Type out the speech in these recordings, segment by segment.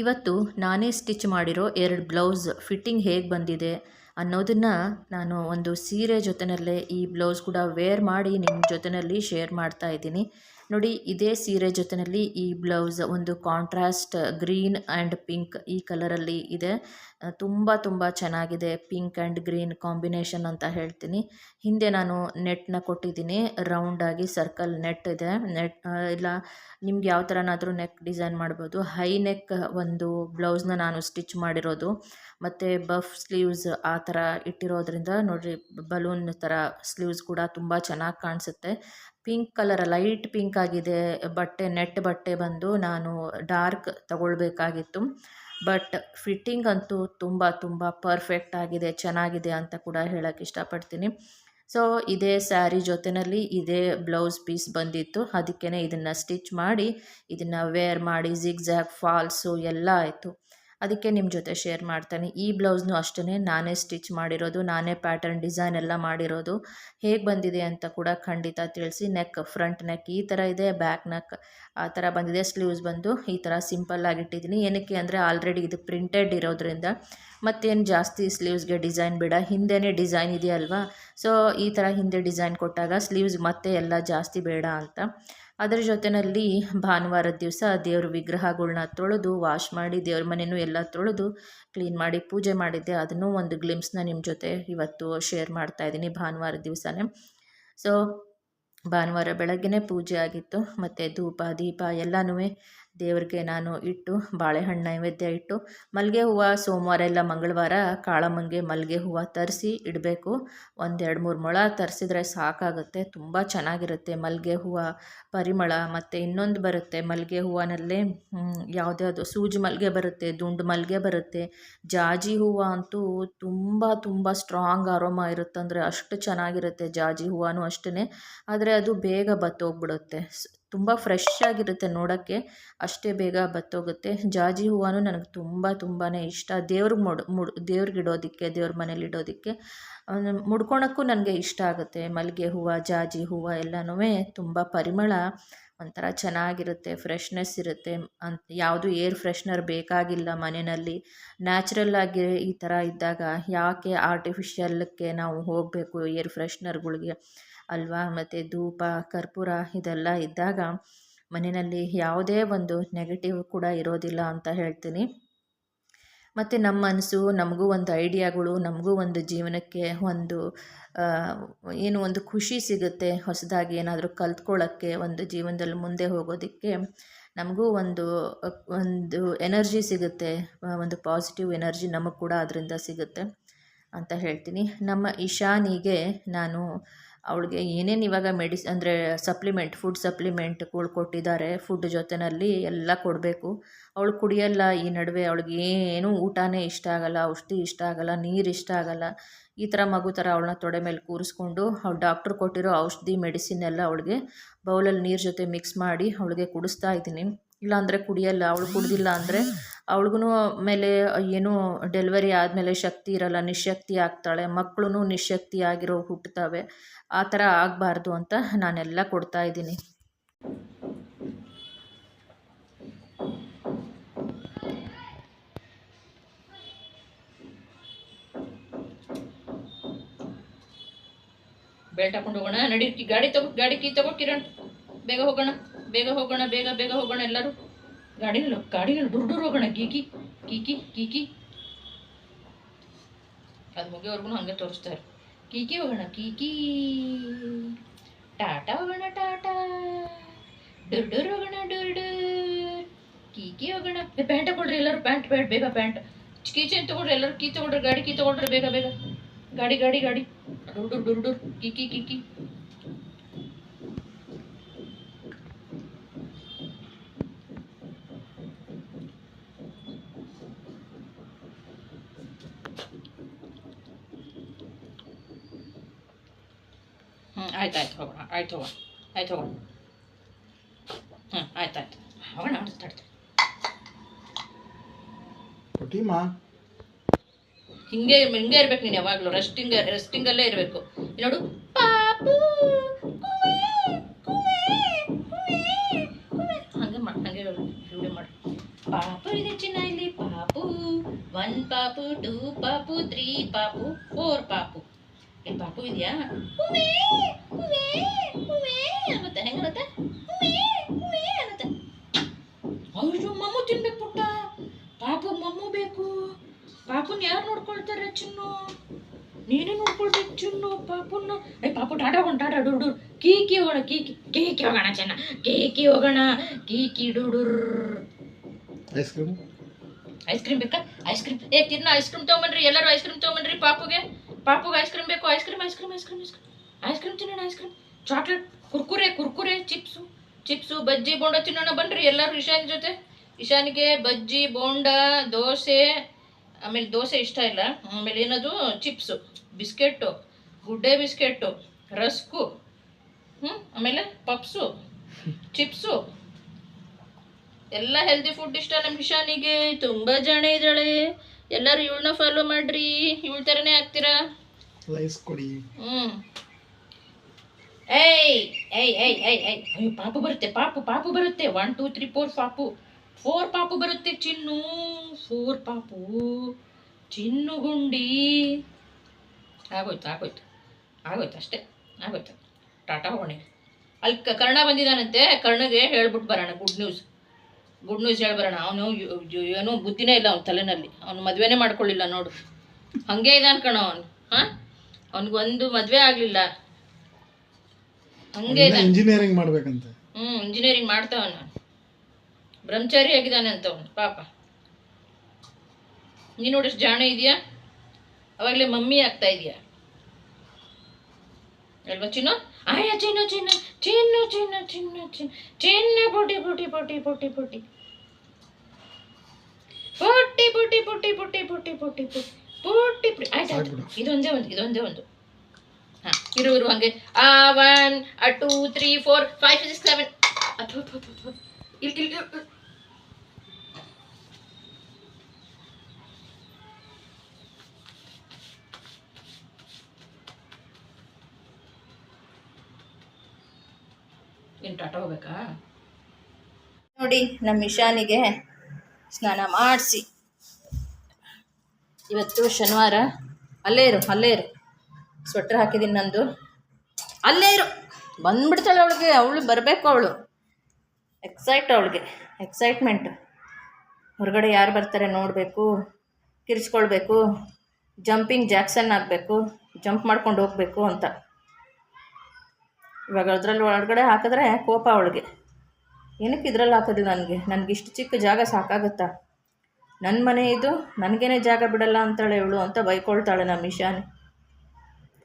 ಇವತ್ತು ನಾನೇ ಸ್ಟಿಚ್ ಮಾಡಿರೋ ಎರಡು ಬ್ಲೌಸ್ ಫಿಟ್ಟಿಂಗ್ ಹೇಗೆ ಬಂದಿದೆ ಅನ್ನೋದನ್ನು ನಾನು ಒಂದು ಸೀರೆ ಜೊತೆಯಲ್ಲೇ ಈ ಬ್ಲೌಸ್ ಕೂಡ ವೇರ್ ಮಾಡಿ ನಿಮ್ಮ ಜೊತೆಯಲ್ಲಿ ಶೇರ್ ಮಾಡ್ತಾ ಇದ್ದೀನಿ. ನೋಡಿ, ಇದೇ ಸೀರೆ ಜೊತೆಯಲ್ಲಿ ಈ ಬ್ಲೌಸ್ ಒಂದು ಕಾಂಟ್ರಾಸ್ಟ್ ಗ್ರೀನ್ ಆ್ಯಂಡ್ ಪಿಂಕ್ ಈ ಕಲರಲ್ಲಿ ಇದೆ. ತುಂಬ ತುಂಬ ಚೆನ್ನಾಗಿದೆ ಪಿಂಕ್ ಆ್ಯಂಡ್ ಗ್ರೀನ್ ಕಾಂಬಿನೇಷನ್ ಅಂತ ಹೇಳ್ತೀನಿ. ಹಿಂದೆ ನಾನು ನೆಟ್ನ ಕೊಟ್ಟಿದ್ದೀನಿ. ರೌಂಡಾಗಿ ಸರ್ಕಲ್ ನೆಟ್ ಇದೆ. ನೆಟ್ ಇಲ್ಲ, ನಿಮ್ಗೆ ಯಾವ ಥರನಾದರೂ ನೆಕ್ ಡಿಸೈನ್ ಮಾಡ್ಬೋದು. ಹೈ ನೆಕ್ ಒಂದು ಬ್ಲೌಸ್ನ ನಾನು ಸ್ಟಿಚ್ ಮಾಡಿರೋದು. ಮತ್ತು ಬಫ್ ಸ್ಲೀವ್ಸ್ ಆ ಥರ ಇಟ್ಟಿರೋದ್ರಿಂದ ನೋಡಿರಿ ಬಲೂನ್ ಥರ ಸ್ಲೀವ್ಸ್ ಕೂಡ ತುಂಬ ಚೆನ್ನಾಗಿ ಕಾಣಿಸುತ್ತೆ. ಪಿಂಕ್ ಕಲರ್ ಲೈಟ್ ಪಿಂಕ್ ಆಗಿದೆ. ಬಟ್ಟೆ ನೆಟ್ ಬಟ್ಟೆ ಬಂದು ನಾನು ಡಾರ್ಕ್ ತಗೊಳ್ಬೇಕಾಗಿತ್ತು. ಬಟ್ ಫಿಟ್ಟಿಂಗ್ ಅಂತೂ ತುಂಬ ತುಂಬ ಪರ್ಫೆಕ್ಟ್ ಆಗಿದೆ, ಚೆನ್ನಾಗಿದೆ ಅಂತ ಕೂಡ ಹೇಳೋಕ್ಕೆ ಇಷ್ಟಪಡ್ತೀನಿ. ಸೊ, ಇದೇ ಸ್ಯಾರಿ ಜೊತೆಯಲ್ಲಿ ಇದೇ ಬ್ಲೌಸ್ ಪೀಸ್ ಬಂದಿತ್ತು. ಅದಕ್ಕೇ ಇದನ್ನು ಸ್ಟಿಚ್ ಮಾಡಿ, ಇದನ್ನು ವೇರ್ ಮಾಡಿ ಜಿಗ್ಜ್ಯಾಗ್ ಫಾಲ್ಸು ಎಲ್ಲ ಆಯಿತು. ಅದಕ್ಕೆ ನಿಮ್ಮ ಜೊತೆ ಶೇರ್ ಮಾಡ್ತೇನೆ. ಈ ಬ್ಲೌಸ್ನು ಅಷ್ಟೇ ನಾನೇ ಸ್ಟಿಚ್ ಮಾಡಿರೋದು, ನಾನೇ ಪ್ಯಾಟರ್ನ್ ಡಿಸೈನ್ ಎಲ್ಲ ಮಾಡಿರೋದು. ಹೇಗೆ ಬಂದಿದೆ ಅಂತ ಕೂಡ ಖಂಡಿತ ತಿಳಿಸಿ. ನೆಕ್ ಫ್ರಂಟ್ ನೆಕ್ ಈ ಥರ ಇದೆ ಬ್ಯಾಕ್ ನೆಕ್ ಆ ಥರ ಬಂದಿದೆ ಸ್ಲೀವ್ಸ್ ಬಂದು ಈ ಥರ ಸಿಂಪಲ್ಲಾಗಿ ಇಟ್ಟಿದ್ದೀನಿ. ಏನಕ್ಕೆ ಅಂದರೆ ಆಲ್ರೆಡಿ ಇದು ಪ್ರಿಂಟೆಡ್ ಇರೋದ್ರಿಂದ ಮತ್ತೇನು ಜಾಸ್ತಿ ಸ್ಲೀವ್ಸ್ಗೆ ಡಿಸೈನ್ ಬೇಡ. ಹಿಂದೆನೇ ಡಿಸೈನ್ ಇದೆಯಲ್ವಾ? ಸೊ ಈ ಥರ ಹಿಂದೆ ಡಿಸೈನ್ ಕೊಟ್ಟಾಗ ಸ್ಲೀವ್ಸ್ ಮತ್ತೆ ಎಲ್ಲ ಜಾಸ್ತಿ ಬೇಡ ಅಂತ. ಅದರ ಜೊತೆಯಲ್ಲಿ ಭಾನುವಾರದ ದಿವಸ ದೇವ್ರ ವಿಗ್ರಹಗಳನ್ನ ತೊಳೆದು ವಾಶ್ ಮಾಡಿ ದೇವ್ರ ಮನೆಯೂ ಎಲ್ಲ ತೊಳೆದು ಕ್ಲೀನ್ ಮಾಡಿ ಪೂಜೆ ಮಾಡಿದ್ದೆ. ಅದನ್ನೂ ಒಂದು ಗ್ಲಿಮ್ಸ್ನ ನಿಮ್ಮ ಜೊತೆ ಇವತ್ತು ಶೇರ್ ಮಾಡ್ತಾ ಇದ್ದೀನಿ ಭಾನುವಾರ ದಿವಸನೇ. ಸೊ ಭಾನುವಾರ ಬೆಳಗ್ಗೆನೇ ಪೂಜೆ ಆಗಿತ್ತು. ಮತ್ತು ಧೂಪ, ದೀಪ ಎಲ್ಲನೂ ದೇವ್ರಿಗೆ ನಾನು ಇಟ್ಟು ಬಾಳೆಹಣ್ಣು ನೈವೇದ್ಯ ಇಟ್ಟು ಮಲ್ಲಿಗೆ ಹೂವು ಸೋಮವಾರ ಇಲ್ಲ ಮಂಗಳವಾರ ಕಾಳಮ್ಮಂಗೆ ಮಲ್ಲಿಗೆ ಹೂವು ತರಿಸಿ ಇಡಬೇಕು. ಒಂದೆರಡು ಮೂರು ಮೊಳ ತರಿಸಿದ್ರೆ ಸಾಕಾಗುತ್ತೆ, ತುಂಬ ಚೆನ್ನಾಗಿರುತ್ತೆ ಮಲ್ಲಿಗೆ ಹೂವು ಪರಿಮಳ. ಮತ್ತು ಇನ್ನೊಂದು ಬರುತ್ತೆ, ಮಲ್ಲಿಗೆ ಹೂವಿನಲ್ಲೇ ಯಾವುದ್ಯಾವುದು ಸೂಜಿ ಮಲ್ಲಿಗೆ ಬರುತ್ತೆ, ದುಂಡು ಮಲ್ಲಿಗೆ ಬರುತ್ತೆ. ಜಾಜಿ ಹೂವು ಅಂತೂ ತುಂಬ ತುಂಬ ಸ್ಟ್ರಾಂಗ್ ಅರೋಮ ಇರುತ್ತಂದರೆ ಅಷ್ಟು ಚೆನ್ನಾಗಿರುತ್ತೆ ಜಾಜಿ ಹೂವನೂ ಅಷ್ಟೇ ಆದರೆ ಅದು ಬೇಗ ಬತ್ತೋಗ್ಬಿಡುತ್ತೆ. ತುಂಬ ಫ್ರೆಶ್ ಆಗಿರುತ್ತೆ ನೋಡೋಕ್ಕೆ. ಅಷ್ಟೇ ಬೇಗ ಬತ್ತೋಗುತ್ತೆ. ಜಾಜಿ ಹೂವು ನನಗೆ ತುಂಬ ತುಂಬಾ ಇಷ್ಟ. ದೇವ್ರಿಗೆ ಮುಡ್ ಮುಡ್, ದೇವ್ರಿಗೆ ಇಡೋದಕ್ಕೆ, ದೇವ್ರ ಮನೇಲಿ ಇಡೋದಕ್ಕೆ ಮುಡ್ಕೊಳಕ್ಕೂ ನನಗೆ ಇಷ್ಟ ಆಗುತ್ತೆ. ಮಲ್ಲಿಗೆ ಹೂವು, ಜಾಜಿ ಹೂವು ಎಲ್ಲನೂ ತುಂಬ ಪರಿಮಳ, ಒಂಥರ ಚೆನ್ನಾಗಿರುತ್ತೆ ಫ್ರೆಶ್ನೆಸ್ ಇರುತ್ತೆ. ಅಂತ ಯಾವುದು ಏರ್ ಫ್ರೆಶ್ನರ್ ಬೇಕಾಗಿಲ್ಲ ಮನೆಯಲ್ಲಿ. ನ್ಯಾಚುರಲ್ಲಾಗಿ ಈ ಥರ ಇದ್ದಾಗ ಯಾಕೆ ಆರ್ಟಿಫಿಷಿಯಲ್ಗೆ ನಾವು ಹೋಗಬೇಕು ಏರ್ ಫ್ರೆಶ್ನರ್ಗಳಿಗೆ ಅಲ್ವಾ? ಮತ್ತು ಧೂಪ, ಕರ್ಪೂರ ಇದೆಲ್ಲ ಇದ್ದಾಗ ಮನೆಯಲ್ಲಿ ಯಾವುದೇ ಒಂದು ನೆಗೆಟಿವ್ ಕೂಡ ಇರೋದಿಲ್ಲ ಅಂತ ಹೇಳ್ತೀನಿ. ಮತ್ತು ನಮ್ಮ ಮನಸ್ಸು, ನಮಗೂ ಒಂದು ಐಡಿಯಾಗಳು, ನಮಗೂ ಒಂದು ಜೀವನಕ್ಕೆ ಒಂದು ಏನು ಒಂದು ಖುಷಿ ಸಿಗುತ್ತೆ ಹೊಸದಾಗಿ ಏನಾದರೂ ಕಲ್ತ್ಕೊಳ್ಳೋಕ್ಕೆ, ಒಂದು ಜೀವನದಲ್ಲಿ ಮುಂದೆ ಹೋಗೋದಕ್ಕೆ ನಮಗೂ ಒಂದು ಒಂದು ಎನರ್ಜಿ ಸಿಗುತ್ತೆ. ಒಂದು ಪಾಸಿಟಿವ್ ಎನರ್ಜಿ ನಮಗೆ ಕೂಡ ಅದರಿಂದ ಸಿಗುತ್ತೆ ಅಂತ ಹೇಳ್ತೀನಿ. ನಮ್ಮ ಇಶಾನಿಗೆ ನಾನು ಅವಳಿಗೆ ಏನೇನು ಇವಾಗ ಮೆಡಿಸ್ ಅಂದರೆ ಸಪ್ಲಿಮೆಂಟ್ ಫುಡ್ ಸಪ್ಲಿಮೆಂಟ್ಗಳು ಕೊಟ್ಟಿದ್ದಾರೆ ಫುಡ್ ಜೊತೆಯಲ್ಲಿ ಎಲ್ಲ ಕೊಡಬೇಕು. ಅವಳು ಕುಡಿಯಲ್ಲ ಈ ನಡುವೆ, ಅವಳಿಗೆ ಏನೂ ಊಟನೇ ಇಷ್ಟ ಆಗಲ್ಲ, ಔಷಧಿ ಇಷ್ಟ ಆಗಲ್ಲ, ನೀರು ಇಷ್ಟ ಆಗಲ್ಲ. ಈ ಥರ ಮಗು ಥರ ಅವಳನ್ನ ತೊಡೆ ಮೇಲೆ ಕೂರಿಸ್ಕೊಂಡು ಅವ್ಳು ಡಾಕ್ಟ್ರು ಕೊಟ್ಟಿರೋ ಔಷಧಿ ಮೆಡಿಸಿನ್ ಎಲ್ಲ ಅವಳಿಗೆ ಬೌಲಲ್ಲಿ ನೀರು ಜೊತೆ ಮಿಕ್ಸ್ ಮಾಡಿ ಅವಳಿಗೆ ಕುಡಿಸ್ತಾ ಇದ್ದೀನಿ. ಇಲ್ಲಾಂದರೆ ಕುಡಿಯಲ್ಲ, ಅವಳು ಕುಡ್ದಿಲ್ಲ ಅಂದರೆ ಅವಳಿಗೂ ಮೇಲೆ ಏನು ಡೆಲಿವರಿ ಆದಮೇಲೆ ಶಕ್ತಿ ಇರಲ್ಲ, ನಿಶಕ್ತಿ ಆಗ್ತಾಳೆ ಮಕ್ಕಳು ನಿಶಕ್ತಿ ಆಗಿರೋ ಹುಟ್ಟುತ್ತವೆ ಆ ಥರ ಆಗಬಾರ್ದು ಅಂತ ನಾನೆಲ್ಲ ಕೊಡ್ತಾ ಇದ್ದೀನಿ. ಬೆಲ್ಟ್ ಹಾಕೊಂಡು ಹೋಗೋಣ, ನಡಿ ಗಾಡಿ ತಗೋ, ಗಾಡಿ ಕೀ ತಗೋ ಕಿರಣ್, ಬೇಗ ಹೋಗೋಣ. ಬೇಗ ಹೋಗೋಣ, ಬೇಗ ಬೇಗ ಹೋಗೋಣ, ಎಲ್ಲರೂ ಗಾಡಿನಲ್ಲ ಗಾಡಿನಲ್ಲಿ ದುಡ್ಡು ಹೋಗೋಣ ಕೀಕಿ ಕೀಕಿ ಕೀಕಿ ಅದು ಮುಗಿಯೋವರೆಗೂ ಹಂಗೆ ತೋರಿಸ್ತಾರೆ ಕೀಕಿ ಹೋಗೋಣ ಕೀಕಿ ಟಾಟಾ ಹೋಗೋಣ, ಟಾಟಾ. ಡುರ್ಡೂರ್ ಹೋಗೋಣ ಡುರ್ಡೂರ್ ಕೀಕಿ ಹೋಗೋಣ. ಪ್ಯಾಂಟ್ ಕೊಡ್ರಿ ಎಲ್ಲರೂ, ಪ್ಯಾಂಟ್ ಪ್ಯಾಂಟ್, ಬೇಗ ಪ್ಯಾಂಟ್. ಕೀಚೇನ್ ತಗೊಳ್ರಿ ಎಲ್ಲರೂ, ಕೀ ತಗೊಳ್ರಿ ಗಾಡಿ ಕೀ ತಗೊಳ್ರಿ ಬೇಗ ಬೇಗ. ಗಾಡಿ ಗಾಡಿ ಗಾಡಿ. ಡುರ್ಡೂರ್ ಡುರ್ಡೂರ್ ಕೀಕಿ ಕೀಕಿ ಹ್ಞೂ ಆಯ್ತು ಆಯ್ತು ಹೋಗೋಣ ಆಯ್ತು ಹೋಗೋಣ ಹ್ಞೂ ಆಯ್ತು ಆಯ್ತು. ಹೋಗೋಣ ತಡ್ತಾರೆ ಕೊಟ್ಟಿಮಾ ಹಿಂಗೆ ಹಿಂಗೆ ಇರ್ಬೇಕು ನೀನು ಯಾವಾಗಲೂ ರೆಸ್ಟಿಂಗ್ ರೆಸ್ಟಿಂಗಲ್ಲೇ ಇರಬೇಕು. ನೋಡು. ಪಾಪು. ಹಂಗೆ ಮಾಡಿ ಹಂಗೆ ವಿಡಿಯೋ ಮಾಡು. ಪಾಪು ಇದೆ ಚಿನ್ನ ಇಲ್ಲಿ ಪಾಪು. ಒನ್ ಪಾಪು ಟೂ ಪಾಪು ತ್ರೀ ಪಾಪು ಫೋರ್ ಪಾಪು. ಇಲ್ಲಿ ಪಾಪು ಇದೆಯಾ ಅನ್ನತ್ತೆ. ಉವ್ವೇ, ಅನ್ನತ್ತೆ. ಅವ್ರು ಮಮ್ಮು ತಿನ್ಬೇಕು ಪುಟ್ಟ ಪಾಪು ಮಮ್ಮು ಬೇಕು. ಪಾಪುನ್ ಯಾರು ನೋಡ್ಕೊಳ್ತಾರೆ ಚಿನ್ನು? ನೀನೇ ನೋಡ್ಕೊಳ್ಬೇಕು ಚಿನ್ನು ಪಾಪುನ್ನ. ಏ ಪಾಪು ಟಾಟಾ ಹೋಗೋಣ ಟಾಟಾ ಡುಡು ಕೀಕಿ ಹೋಗೋಣ ಕೀಕಿ ಕೇಕಿ ಹೋಗೋಣ ಚೆನ್ನ. ಕೇಕಿ ಹೋಗೋಣ ಕೀಕಿ ಡುಡುರ್ ಐಸ್ ಕ್ರೀಮ್ ಐಸ್ ಕ್ರೀಮ್ ಬೇಕಾ? ಐಸ್ ಕ್ರೀಮ್ ಏ ತಿನ್ನ ಐಸ್ ಕ್ರೀಮ್ ತೊಗೊಂಬನ್ರಿ. ಎಲ್ಲರೂ ಐಸ್ ಕ್ರೀಮ್ ತೊಗೊಂಬನ್ರಿ ಪಾಪುಗೆ. ಪಾಪುಗೆ ಐಸ್ ಕ್ರೀಮ್ ಬೇಕು ice cream ice cream ice cream ice cream ice cream ತಿನ್ನೋಣ ice cream chocolate Kurkure Kurkure chips chips bajji, bonda ತಿನ್ನೋಣ ಬನ್ನಿರಿ ಎಲ್ಲರೂ ಇಶಾನ್ ಜೊತೆ. ಇಶಾನಿಗೆ ಬಜ್ಜಿ, ಬೋಂಡ, ದೋಸೆ, ಆಮೇಲೆ ದೋಸೆ ಇಷ್ಟ ಇಲ್ಲ. ಆಮೇಲೆ ಏನದು? Chips biscuit good day biscuit rusk ಹ್ಞೂ ಆಮೇಲೆ ಪಪ್ಸು ಚಿಪ್ಸು ಎಲ್ಲ ಹೆಲ್ದಿ ಫುಡ್ ಇಷ್ಟ ನಮ್ಮ ಇಶಾನಿಗೆ. ತುಂಬ ಜನ ಇದ್ದಾಳೆ. ಎಲ್ಲರೂ ಇವಳನ್ನ ಫಾಲೋ ಮಾಡ್ರಿ ಇವಳ ತರನೇ ಆಗ್ತೀರಾ? ಲೈಸ್ ಕೊಡಿ. ಹ್ಞೂ ಏಯ್ ಏಯ್ ಏಯ್ ಏಯ್ ಏಯ್ ಅಯ್ಯೋ ಪಾಪು ಬರುತ್ತೆ ಪಾಪು ಪಾಪು ಬರುತ್ತೆ. ಒನ್ ಟೂ ತ್ರೀ ಫೋರ್ ಪಾಪು. ಫೋರ್ ಪಾಪು ಬರುತ್ತೆ ಚಿನ್ನು. ಫೋರ್ ಪಾಪು. ಚಿನ್ನು ಗುಂಡಿ. ಆಗೋಯ್ತು ಆಗೋಯ್ತು. ಆಗೋಯ್ತು ಅಷ್ಟೇ ಆಗೋಯ್ತು. ಟಾಟಾ ಹೋಣೆ ಅಲ್ಲಿ ಕರ್ಣ ಬಂದಿದ್ದಾನಂತೆ ಕರ್ಣಗೆ ಹೇಳ್ಬಿಟ್ಟು ಬರೋಣ ಗುಡ್ ನ್ಯೂಸ್ ಗುಡ್ ನ್ಯೂಸ್ ಹೇಳ್ಬರೋಣ. ಅವನು ಏನೋ ಬುದ್ಧಿನೇ ಇಲ್ಲ ಅವನ ತಲೆನಲ್ಲಿ. ಅವನು ಮದುವೆನೇ ಮಾಡ್ಕೊಳ್ಳಿಲ್ಲ ನೋಡು. ಹಂಗೆ ಇದೆ ಕಣ ಅವನು. ಹಾಂ? ಅವನಿಗೊಂದು ಮದುವೆ ಆಗಲಿಲ್ಲ. ಹಂಗೆ ಇದೆ. ಇಂಜಿನಿಯರಿಂಗ್ ಮಾಡ್ಬೇಕಂತೆ. ಹ್ಞೂ ಇಂಜಿನಿಯರಿಂಗ್ ಮಾಡ್ತಾವನ ಬ್ರಹ್ಮಚಾರಿ ಆಗಿದ್ದಾನೆ ಅಂತ ಅವನು ಪಾಪ. ನೀನು ನೋಡಿಷ್ಟು ಜಾಣ ಇದೆಯಾ? ಅವಾಗಲೇ ಮಮ್ಮಿ ಆಗ್ತಾ ಇದೆಯಾ? ಅಲ್ವಾ ಚಿನ್ನ? ಆಯ ಚಿನ್ನ ಚಿನ್ನ ಚಿನ್ನ ಚಿನ್ನ ಚಿನ್ನ ಚಿನ್ನು. ಚಿನ್ನ ಪುಟಿ ಪುಟಿ ಪುಟಿ ಪುಟಿ ಪುಟಿ ಪುಟ್ಟಿ ಪುಟಿ ಪುಟಿ ಪುಟಿ ಪುಟಿ ಪುಟಿ ಪುಟಿ ಪುಟ್ಟಿ ಪುಟಿ ಆಯ್ತು. ಇದೊಂದೇ ಒಂದು ಇದೊಂದೇ ಒಂದು. ಹಾ ಇರು ಇರು ಹಂಗೆ. ಆ ಒನ್ ಆ two three four five six seven ಅಥವಾ ಇಲ್ಲಿ ಇಲ್ಲಿ ಆಟ ಹೋಗ್ಬೇಕಾ? ನೋಡಿ ನಮ್ಮ ಇಶಾನಿಗೆ ಸ್ನಾನ ಮಾಡಿಸಿ. ಇವತ್ತು ಶನಿವಾರ. ಅಲ್ಲೇ ಇರು ಅಲ್ಲೇ ಇರು. ಸ್ವೆಟ್ರ್ ಹಾಕಿದ್ದೀನಿ ನಂದು. ಅಲ್ಲೇ ಇರು. ಬಂದ್ಬಿಡ್ತಾಳೆ ಅವಳಿಗೆ. ಅವಳು ಬರಬೇಕು ಅವಳು. ಎಕ್ಸೈಟ್ ಅವಳಿಗೆ. ಎಕ್ಸೈಟ್ಮೆಂಟ್ ಹೊರಗಡೆ ಯಾರು ಬರ್ತಾರೆ ನೋಡಬೇಕು. ಕಿರಿಸ್ಕೊಳ್ಬೇಕು ಜಂಪಿಂಗ್ ಜಾಕ್ಸನ್ ಆಗಬೇಕು. ಜಂಪ್ ಮಾಡ್ಕೊಂಡು ಹೋಗಬೇಕು ಅಂತ. ಇವಾಗ ಅದರಲ್ಲಿ ಒಳಗಡೆ ಹಾಕಿದ್ರೆ ಕೋಪ ಅವಳಿಗೆ. ಏನಕ್ಕೆ ಇದ್ರಲ್ಲಿ ಹಾಕೋದಿಲ್ಲ ನನಗೆ? ನನಗೆ ಇಷ್ಟು ಚಿಕ್ಕ ಜಾಗ ಸಾಕಾಗುತ್ತಾ? ನನ್ನ ಮನೆ ಇದು, ನನಗೇನೆ ಜಾಗ ಬಿಡಲ್ಲ ಅಂತಾಳೆ ಇವಳು ಅಂತ ಬೈಕೊಳ್ತಾಳೆ ನಮ್ಮ ಇಶಾನಿ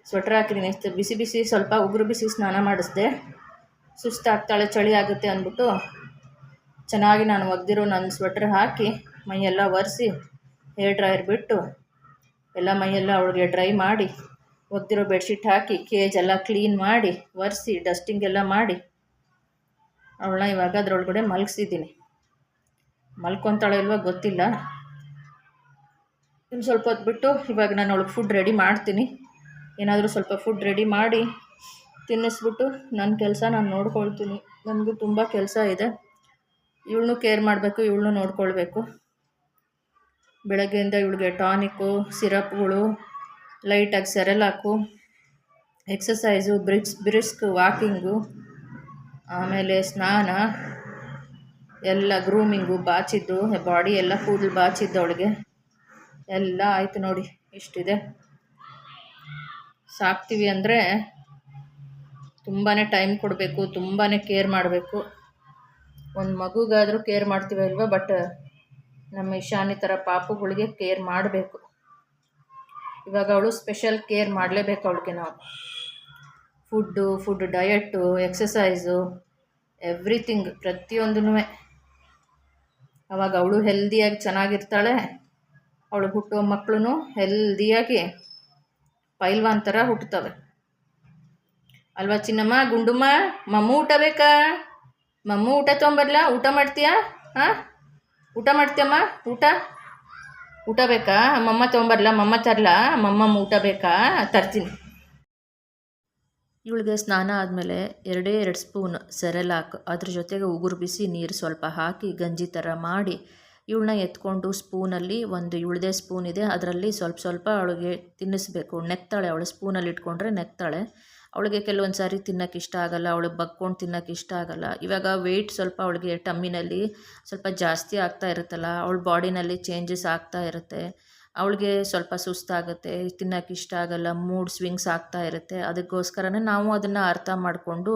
ಸ್ವೆಟ್ರ್ ಹಾಕಿದ್ದೀನಿ ಬಿಸಿ ಬಿಸಿ, ಸ್ವಲ್ಪ ಉಗುರು ಬಿಸಿ ಸ್ನಾನ ಮಾಡಿಸ್ದೆ. ಸುಸ್ತಾಗ್ತಾಳೆ, ಚಳಿ ಆಗುತ್ತೆ ಅಂದ್ಬಿಟ್ಟು ಚೆನ್ನಾಗಿ ನಾನು ಒಗ್ದಿರೋ ನನ್ನ ಸ್ವೆಟ್ರ್ ಹಾಕಿ ಮೈಯೆಲ್ಲ ಒರೆಸಿ ಹೇರ್ ಡ್ರೈಯರ್ ಬಿಟ್ಟು ಎಲ್ಲ ಮೈಯೆಲ್ಲ ಅವಳಿಗೆ ಡ್ರೈ ಮಾಡಿ ಒಗೆದಿರೋ ಬೆಡ್ಶೀಟ್ ಹಾಕಿ ಕೇಜ್ ಎಲ್ಲ ಕ್ಲೀನ್ ಮಾಡಿ, ಒರೆಸಿ, ಡಸ್ಟಿಂಗ್ ಎಲ್ಲ ಮಾಡಿ. ಅವಳನ್ನ ಇವಾಗ ಅದರೊಳಗಡೆ ಮಲಗಿಸಿದ್ದೀನಿ. ಮಲ್ಕೊತಾಳೆ ಇಲ್ವೋ ಗೊತ್ತಿಲ್ಲ. ಇನ್ನು ಸ್ವಲ್ಪ ಹೊತ್ತು ಬಿಟ್ಟು ಇವಾಗ ನಾನು ಅವಳಿಗೆ ಫುಡ್ ರೆಡಿ ಮಾಡ್ತೀನಿ. ಏನಾದರೂ ಸ್ವಲ್ಪ ಫುಡ್ ರೆಡಿ ಮಾಡಿ ತಿನ್ನಿಸ್ಬಿಟ್ಟು ನನ್ನ ಕೆಲಸ ನಾನು ನೋಡ್ಕೊಳ್ತೀನಿ. ನನಗೂ ತುಂಬ ಕೆಲಸ ಇದೆ. ಇವಳನ್ನೂ ಕೇರ್ ಮಾಡಬೇಕು ಇವಳನ್ನೂ ನೋಡ್ಕೊಳ್ಬೇಕು. ಬೆಳಗ್ಗೆಯಿಂದ ಇವಳಿಗೆ ಟಾನಿಕ್ಕು, ಸಿರಪ್ಗಳು ಲೈಟಾಗಿ Cerelac exercise brisk brisk, walking, ಆಮೇಲೆ ಸ್ನಾನ, ಎಲ್ಲ ಗ್ರೂಮಿಂಗು ಬಾಚಿದ್ದು, ಬಾಡಿ ಎಲ್ಲ ಕೂದಲು ಬಾಚಿದ್ದು ಅವಳಿಗೆ. ಎಲ್ಲ ಆಯಿತು ನೋಡಿ, ಇಷ್ಟಿದೆ. ಸಾಕ್ತೀವಿ ಅಂದರೆ ತುಂಬಾ ಟೈಮ್ ಕೊಡಬೇಕು ತುಂಬಾ ಕೇರ್ ಮಾಡಬೇಕು. ಒಂದು ಮಗುಗಾದರೂ ಕೇರ್ ಮಾಡ್ತೀವಿ ಅಲ್ವಾ ಬಟ್ ನಮ್ಮ ಇಶಾನಿ ಥರ ಪಾಪುಗಳಿಗೆ ಕೇರ್ ಮಾಡಬೇಕು. ಇವಾಗ ಅವಳು ಸ್ಪೆಷಲ್ ಕೇರ್ ಮಾಡಲೇಬೇಕು ಅವಳಿಗೆ ನಾವು. Food food diet exercise everything ಪ್ರತಿಯೊಂದೂ ಅವಾಗ ಅವಳು ಹೆಲ್ದಿಯಾಗಿ ಚೆನ್ನಾಗಿರ್ತಾಳೆ. ಅವಳು ಹುಟ್ಟುವ ಮಕ್ಕಳು ಹೆಲ್ದಿಯಾಗಿ ಪೈಲ್ವಾನ್ ಥರ ಹುಟ್ಟುತ್ತವೆ. ಅಲ್ವಾ ಚಿನ್ನಮ್ಮ, ಗುಂಡುಮ್ಮ ಮಮ್ಮು ಊಟ ಬೇಕಾ? ಮಮ್ಮು ಊಟ ತೊಗೊಂಬರ್ಲಾ ಊಟ ಮಾಡ್ತೀಯಾ? ಹಾಂ? ಊಟ ಮಾಡ್ತೀಯಮ್ಮ? ಊಟ? ಊಟ ಬೇಕಾ? ಮಮ್ಮ ತೊಗೊಂಬರ್ಲ? ಮಮ್ಮ ತರಲಾ? ಮಮ್ಮಮ್ಮ ಊಟ ಬೇಕಾ? ತರ್ತೀನಿ. ಇವಳಿಗೆ ಸ್ನಾನ ಆದಮೇಲೆ ಎರಡೇ ಎರಡು ಸ್ಪೂನ್ ಸೆರೆಲಾಕ್, ಅದ್ರ ಜೊತೆಗೆ ಉಗುರು ಬಿಸಿ ನೀರು ಸ್ವಲ್ಪ ಹಾಕಿ ಗಂಜಿ ಥರ ಮಾಡಿ ಇವಳನ್ನ ಎತ್ಕೊಂಡು ಸ್ಪೂನಲ್ಲಿ ಒಂದು ಇವಳದೇ ಸ್ಪೂನ್ ಇದೆ, ಅದರಲ್ಲಿ ಸ್ವಲ್ಪ ಸ್ವಲ್ಪ ಅವಳಿಗೆ ತಿನ್ನಿಸ್ಬೇಕು. ನೆತ್ತಾಳೆ ಅವಳು ಸ್ಪೂನಲ್ಲಿ ಇಟ್ಕೊಂಡ್ರೆ ನೆಕ್ತಾಳೆ. ಅವಳಿಗೆ ಕೆಲವೊಂದು ಸಾರಿ ತಿನ್ನೋಕೆ ಇಷ್ಟ ಆಗಲ್ಲ, ಅವಳಿಗೆ ಬಗ್ಕೊಂಡು ತಿನ್ನೋಕೆ ಇಷ್ಟ ಆಗಲ್ಲ. ಇವಾಗ ವೆಯ್ಟ್ ಸ್ವಲ್ಪ ಅವಳಿಗೆ ಟಮ್ಮಿನಲ್ಲಿ ಸ್ವಲ್ಪ ಜಾಸ್ತಿ ಆಗ್ತಾ ಇರುತ್ತಲ್ಲ, ಅವಳ ಬಾಡಿನಲ್ಲಿ ಚೇಂಜಸ್ ಆಗ್ತಾ ಇರುತ್ತೆ. ಅವಳಿಗೆ ಸ್ವಲ್ಪ ಸುಸ್ತಾಗುತ್ತೆ, ತಿನ್ನೋಕೆ ಇಷ್ಟ ಆಗಲ್ಲ ಮೂಡ್ ಸ್ವಿಂಗ್ಸ್ ಆಗ್ತಾ ಇರುತ್ತೆ. ಅದಕ್ಕೋಸ್ಕರನೇ ನಾವು ಅದನ್ನು ಅರ್ಥ ಮಾಡಿಕೊಂಡು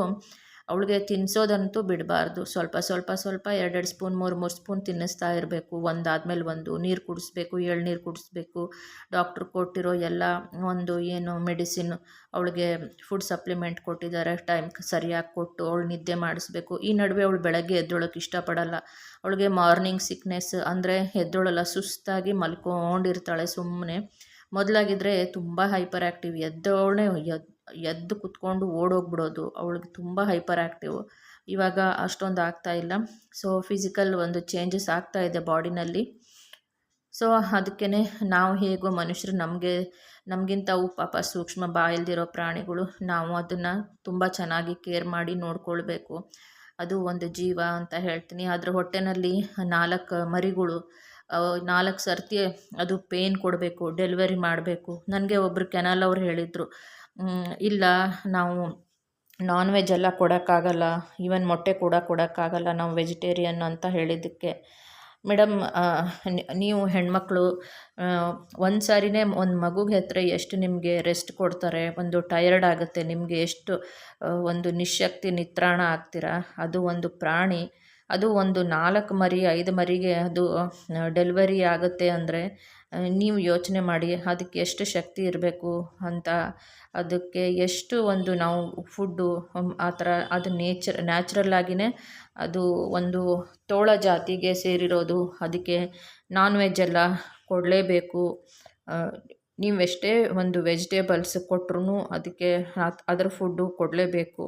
ಅವಳಿಗೆ ತಿನ್ನಿಸೋದಂತೂ ಬಿಡಬಾರ್ದು. ಸ್ವಲ್ಪ ಸ್ವಲ್ಪ ಸ್ವಲ್ಪ ಎರಡೆರಡು ಸ್ಪೂನ್, ಮೂರು ಮೂರು ಸ್ಪೂನ್ ತಿನ್ನಿಸ್ತಾ ಇರಬೇಕು. ಒಂದಾದ್ಮೇಲೆ ಒಂದು ನೀರು ಕುಡಿಸ್ಬೇಕು ಎಳ್ನೀರು ಕುಡಿಸ್ಬೇಕು. ಡಾಕ್ಟ್ರು ಕೊಟ್ಟಿರೋ ಎಲ್ಲ ಒಂದು ಏನು ಮೆಡಿಸಿನ್ ಅವಳಿಗೆ ಫುಡ್ ಸಪ್ಲಿಮೆಂಟ್ ಕೊಟ್ಟಿದ್ದಾರೆ. ಟೈಮ್ ಸರಿಯಾಗಿ ಕೊಟ್ಟು ಅವಳು ನಿದ್ದೆ ಮಾಡಿಸ್ಬೇಕು. ಈ ನಡುವೆ ಅವಳು ಬೆಳಗ್ಗೆ ಎದ್ದೊಳಕ್ಕೆ ಇಷ್ಟಪಡಲ್ಲ. ಅವಳಿಗೆ ಮಾರ್ನಿಂಗ್ ಸಿಕ್ನೆಸ್ ಅಂದರೆ ಎದ್ದೊಳಲ್ಲ, ಸುಸ್ತಾಗಿ ಮಲ್ಕೊಂಡಿರ್ತಾಳೆ ಸುಮ್ಮನೆ ಮೊದಲಾಗಿದ್ದರೆ ತುಂಬ ಹೈಪರ್ ಆ್ಯಕ್ಟಿವ್ ಎದ್ದವಳೇ ಎದ್ದು ಎದ್ದು ಕುತ್ಕೊಂಡು ಓಡೋಗ್ಬಿಡೋದು, ಅವಳಿಗೆ ತುಂಬ ಹೈಪರ್ ಆ್ಯಕ್ಟಿವ್ ಇವಾಗ ಅಷ್ಟೊಂದು ಆಗ್ತಾ ಇಲ್ಲ. ಸೊ ಫಿಸಿಕಲ್ ಒಂದು ಚೇಂಜಸ್ ಆಗ್ತಾ ಇದೆ ಬಾಡಿನಲ್ಲಿ ಸೊ ಅದಕ್ಕೇ ನಾವು ಹೇಗೋ ಮನುಷ್ಯರು ನಮಗೆ, ನಮಗಿಂತ ಅವು ಪಾಪ ಸೂಕ್ಷ್ಮ ಬಾಯಿಲ್ದಿರೋ ಪ್ರಾಣಿಗಳು, ನಾವು ಅದನ್ನು ತುಂಬ ಚೆನ್ನಾಗಿ ಕೇರ್ ಮಾಡಿ ನೋಡ್ಕೊಳ್ಬೇಕು. ಅದು ಒಂದು ಜೀವ ಅಂತ ಹೇಳ್ತೀನಿ. ಅದರ ಹೊಟ್ಟೆನಲ್ಲಿ ನಾಲ್ಕು ಮರಿಗಳು ನಾಲ್ಕು ಸರ್ತಿ ಅದು ಪೇನ್ ಕೊಡಬೇಕು ಡೆಲಿವರಿ ಮಾಡಬೇಕು. ನನಗೆ ಒಬ್ಬರು ಕೆನಲ್ ಅವ್ರು ಹೇಳಿದರು ಇಲ್ಲ, ನಾವು ನಾನ್ ವೆಜ್ ಎಲ್ಲ ಕೊಡೋಕ್ಕಾಗಲ್ಲ ಈವನ್ ಮೊಟ್ಟೆ ಕೂಡ ಕೊಡೋಕ್ಕಾಗಲ್ಲ, ನಾವು ವೆಜಿಟೇರಿಯನ್ ಅಂತ ಹೇಳಿದ್ದಕ್ಕೆ. ಮೇಡಮ್ ನೀವು ಹೆಣ್ಮಕ್ಳು ಒಂದು ಸಾರಿನೇ ಒಂದು ಮಗುಗೆ ಹತ್ತಿರ ಎಷ್ಟು ನಿಮಗೆ ರೆಸ್ಟ್ ಕೊಡ್ತಾರೆ? ಒಂದು ಟಯರ್ಡ್ ಆಗುತ್ತೆ, ನಿಮಗೆ ಎಷ್ಟು ಒಂದು ನಿಶಕ್ತಿ ನಿತ್ರಾಣ ಆಗ್ತೀರಾ? ಅದು ಒಂದು ಪ್ರಾಣಿ. ಅದು ಒಂದು ನಾಲ್ಕು ಮರಿ, ಐದು ಮರಿಗೆ ಅದು ಡೆಲಿವರಿ ಆಗುತ್ತೆ ಅಂದರೆ ನೀವು ಯೋಚನೆ ಮಾಡಿ ಅದಕ್ಕೆ ಎಷ್ಟು ಶಕ್ತಿ ಇರಬೇಕು ಅಂತ. ಅದಕ್ಕೆ ಎಷ್ಟು ಒಂದು ನಾವು ಫುಡ್ಡು ಆ ಥರ ಅದು ನೇಚರ್ ನ್ಯಾಚುರಲ್ ಆಗಿಯೇ ಅದು ಒಂದು ತೋಳ ಜಾತಿಗೆ ಸೇರಿರೋದು. ಅದಕ್ಕೆ ನಾನ್ ವೆಜ್ ಎಲ್ಲ ಕೊಡಲೇಬೇಕು. ನೀವೆಷ್ಟೇ ಒಂದು ವೆಜಿಟೇಬಲ್ಸ್ ಕೊಟ್ರೂ ಅದಕ್ಕೆ ಅದರ ಫುಡ್ಡು ಕೊಡಲೇಬೇಕು.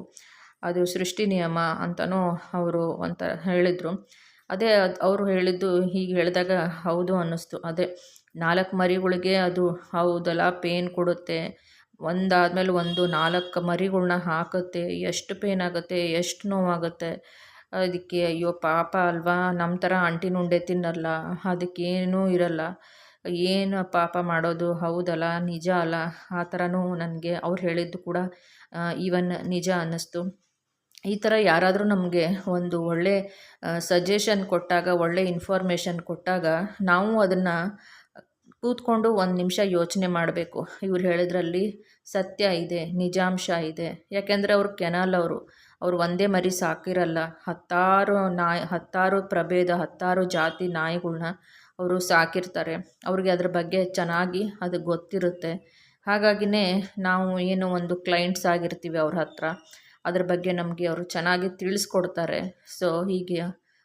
ಅದು ಸೃಷ್ಟಿ ನಿಯಮ ಅಂತಲೂ ಅವರು ಅಂತ ಹೇಳಿದರು. ಅದೇ ಅವರು ಹೇಳಿದ್ದು ಹೀಗೆ ಹೇಳಿದಾಗ ಹೌದು ಅನ್ನಿಸ್ತು. ಅದೇ ನಾಲ್ಕು ಮರಿಗಳಿಗೆ ಅದು ಹೌದಲ್ಲ, ಪೇನ್ ಕೊಡುತ್ತೆ. ಒಂದಾದಮೇಲೆ ಒಂದು ನಾಲ್ಕು ಮರಿಗಳ್ನ ಹಾಕುತ್ತೆ. ಎಷ್ಟು ಪೇನ್ ಆಗುತ್ತೆ, ಎಷ್ಟು ನೋವಾಗುತ್ತೆ. ಅದಕ್ಕೆ ಅಯ್ಯೋ ಪಾಪ ಅಲ್ವಾ ನಮ್ಮ ಥರ ಅಂಟಿನುಂಡೆ ತಿನ್ನಲ್ಲ, ಅದಕ್ಕೇನೂ ಇರಲ್ಲ. ಏನು ಪಾಪ ಮಾಡೋದು, ಹೌದಲ್ಲ, ನಿಜ ಅಲ್ಲ, ಆ ಥರನೂ ನನಗೆ ಅವ್ರು ಹೇಳಿದ್ದು ಕೂಡ ಈವನ್ ನಿಜ ಅನ್ನಿಸ್ತು. ಈ ಥರ ಯಾರಾದರೂ ನಮಗೆ ಒಂದು ಒಳ್ಳೆ ಸಜೆಷನ್ ಕೊಟ್ಟಾಗ, ಒಳ್ಳೆ ಇನ್ಫಾರ್ಮೇಷನ್ ಕೊಟ್ಟಾಗ ನಾವು ಅದನ್ನು ಕೂತ್ಕೊಂಡು ಒಂದು ನಿಮಿಷ ಯೋಚನೆ ಮಾಡಬೇಕು. ಇವ್ರು ಹೇಳಿದ್ರಲ್ಲಿ ಸತ್ಯ ಇದೆ, ನಿಜಾಂಶ ಇದೆ. ಯಾಕೆಂದರೆ ಅವರು ಕೆನಾಲ್ ಅವರು. ಅವರು ಒಂದೇ ಮರಿ ಸಾಕಿರಲ್ಲ. ಹತ್ತಾರು ನಾಯಿ, ಹತ್ತಾರು ಪ್ರಭೇದ, ಹತ್ತಾರು ಜಾತಿ ನಾಯಿಗಳನ್ನ ಅವರು ಸಾಕಿರ್ತಾರೆ. ಅವ್ರಿಗೆ ಅದ್ರ ಬಗ್ಗೆ ಚೆನ್ನಾಗಿ ಅದು ಗೊತ್ತಿರುತ್ತೆ. ಹಾಗಾಗಿನೇ ನಾವು ಏನು ಒಂದು ಕ್ಲೈಂಟ್ಸ್ ಆಗಿರ್ತೀವಿ ಅವ್ರ ಹತ್ರ. ಅದ್ರ ಬಗ್ಗೆ ನಮಗೆ ಅವರು ಚೆನ್ನಾಗಿ ತಿಳಿಸ್ಕೊಡ್ತಾರೆ. ಸೊ ಹೀಗೆ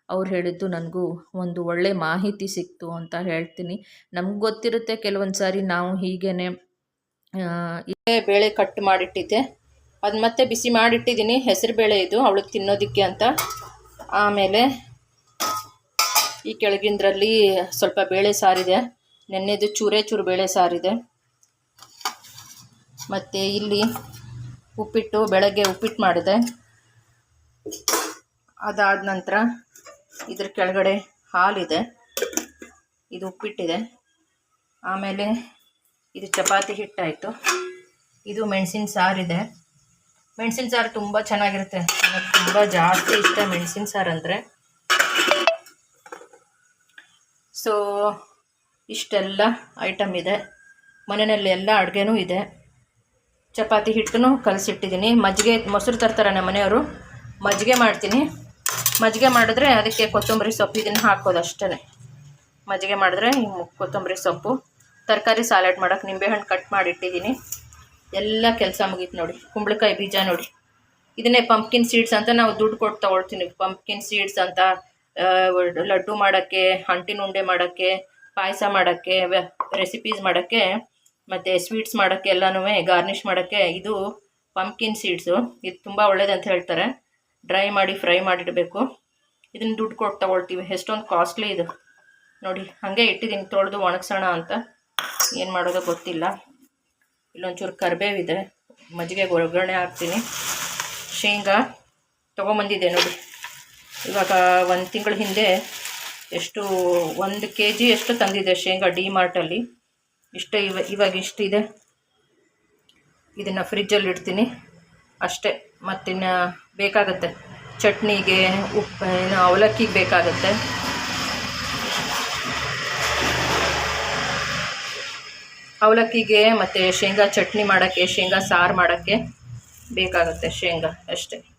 ಅವ್ರು ಹೇಳಿದ್ದು ನನಗೂ ಒಂದು ಒಳ್ಳೆ ಮಾಹಿತಿ ಸಿಕ್ತು ಅಂತ ಹೇಳ್ತೀನಿ. ನಮ್ಗೆ ಗೊತ್ತಿರುತ್ತೆ ಕೆಲವೊಂದು ಸಾರಿ ನಾವು ಹೀಗೇನೆ ಇದೇ ಬೇಳೆ ಕಟ್ ಮಾಡಿಟ್ಟಿದ್ದೆ. ಅದು ಮತ್ತೆ ಬಿಸಿ ಮಾಡಿಟ್ಟಿದ್ದೀನಿ. ಹೆಸರು ಬೇಳೆ ಇದು, ಅವಳಿಗೆ ತಿನ್ನೋದಕ್ಕೆ ಅಂತ. ಆಮೇಲೆ ಈ ಕೆಳಗಿಂದ್ರಲ್ಲಿ ಸ್ವಲ್ಪ ಬೇಳೆ ಸಾರಿದೆ. ನೆನ್ನೆದು ಚೂರೇ ಚೂರು ಬೇಳೆ ಸಾರಿದೆ. ಮತ್ತು ಇಲ್ಲಿ ಉಪ್ಪಿಟ್ಟು, ಬೆಳಗ್ಗೆ ಉಪ್ಪಿಟ್ಟು ಮಾಡಿದೆ. ಅದಾದ ನಂತರ ಇದ್ರ ಕೆಳಗಡೆ ಹಾಲಿದೆ. ಇದು ಉಪ್ಪಿಟ್ಟಿದೆ. ಆಮೇಲೆ ಇದು ಚಪಾತಿ ಹಿಟ್ಟಾಯಿತು. ಇದು ಮೆಣಸಿನ ಸಾರಿದೆ. ಮೆಣಸಿನ ಸಾರು ತುಂಬ ಚೆನ್ನಾಗಿರುತ್ತೆ. ನನಗೆ ತುಂಬ ಜಾಸ್ತಿ ಇಷ್ಟ ಮೆಣಸಿನ ಸಾರು ಅಂದರೆ. ಸೊ ಇಷ್ಟೆಲ್ಲ ಐಟಮ್ ಇದೆ. ಮನೆಯಲ್ಲಿ ಎಲ್ಲ ಅಡುಗೆನೂ ಇದೆ. ಚಪಾತಿ ಹಿಟ್ಟನ್ನು ಕಲಸಿಟ್ಟಿದ್ದೀನಿ. ಮಜ್ಜಿಗೆ, ಮೊಸರು ತರ್ತಾರೆ ನಮ್ಮ ಮನೆಯವರು. ಮಜ್ಜಿಗೆ ಮಾಡ್ತೀನಿ. ಮಜ್ಜಿಗೆ ಮಾಡಿದ್ರೆ ಅದಕ್ಕೆ ಕೊತ್ತಂಬರಿ ಸೊಪ್ಪು ಇದನ್ನು ಹಾಕೋದು ಅಷ್ಟೇ ಮಜ್ಜಿಗೆ ಮಾಡಿದ್ರೆ ಕೊತ್ತಂಬರಿ ಸೊಪ್ಪು. ತರಕಾರಿ ಸಾಲಾಡ್ ಮಾಡೋಕ್ಕೆ ನಿಂಬೆಹಣ್ಣು ಕಟ್ ಮಾಡಿಟ್ಟಿದ್ದೀನಿ. ಎಲ್ಲ ಕೆಲಸ ಮುಗೀತು ನೋಡಿ. ಕುಂಬಳಕಾಯಿ ಬೀಜ ನೋಡಿ. ಇದನ್ನೇ ಪಂಪ್ಕಿನ್ ಸೀಡ್ಸ್ ಅಂತ ನಾವು ದುಡ್ಡು ಕೊಟ್ಟು ತೊಗೊಳ್ತೀನಿ. ಪಂಪ್ಕಿನ್ ಸೀಡ್ಸ್ ಅಂತ ಲಡ್ಡು ಮಾಡೋಕ್ಕೆ ಅಂಟಿನ ಉಂಡೆ ಮಾಡೋಕ್ಕೆ, ಪಾಯಸ ಮಾಡೋಕ್ಕೆ ರೆಸಿಪೀಸ್ ಮಾಡೋಕ್ಕೆ ಮತ್ತು ಸ್ವೀಟ್ಸ್ ಮಾಡೋಕ್ಕೆ ಎಲ್ಲನೂ ಗಾರ್ನಿಷ್ ಮಾಡೋಕ್ಕೆ ಇದು ಪಂಪ್ಕಿನ್ ಸೀಡ್ಸು ಇದು ತುಂಬ ಒಳ್ಳೇದಂತ ಹೇಳ್ತಾರೆ. ಡ್ರೈ ಮಾಡಿ ಫ್ರೈ ಮಾಡಿಡಬೇಕು. ಇದನ್ನು ದುಡ್ಡು ಕೊಟ್ಟು ತೊಗೊಳ್ತೀವಿ. ಎಷ್ಟೊಂದು ಕಾಸ್ಟ್ಲಿ ಇದು. ನೋಡಿ, ಹಾಗೆ ಇಟ್ಟಿದ್ದೀನಿ. ತೊಳೆದು ಒಣಗ್ಸೋಣ ಅಂತ. ಏನು ಮಾಡೋದೋ ಗೊತ್ತಿಲ್ಲ. ಇಲ್ಲೊಂಚೂರು ಕರಿಬೇವಿದೆ. ಮಜ್ಜಿಗೆಗೆ ಒಗ್ಗರಣೆ ಹಾಕ್ತೀನಿ. ಶೇಂಗಾ ತೊಗೊಂಬಂದಿದೆ ನೋಡಿ. ಇವಾಗ ಒಂದು ತಿಂಗಳ ಹಿಂದೆ ಎಷ್ಟು, ಒಂದು ಕೆ ಜಿ ಎಷ್ಟು ತಂದಿದೆ ಶೇಂಗಾ ಡಿ ಮಾರ್ಟಲ್ಲಿ. ಇಷ್ಟ ಇವ, ಇವಾಗ ಇಷ್ಟಿದೆ. ಇದನ್ನು ಫ್ರಿಜ್ಜಲ್ಲಿ ಇಡ್ತೀನಿ. ಅಷ್ಟೇ. ಮತ್ತಿನ್ನು ಬೇಕಾಗತ್ತೆ. ಚಟ್ನಿಗೆ ಉಪ್ಪು, ಏನು ಅವಲಕ್ಕಿಗೆ ಬೇಕಾಗತ್ತೆ. ಅವಲಕ್ಕಿಗೆ ಮತ್ತು ಶೇಂಗಾ ಚಟ್ನಿ ಮಾಡೋಕ್ಕೆ, ಶೇಂಗಾ ಸಾರು ಮಾಡೋಕ್ಕೆ ಬೇಕಾಗುತ್ತೆ ಶೇಂಗಾ ಅಷ್ಟೇ.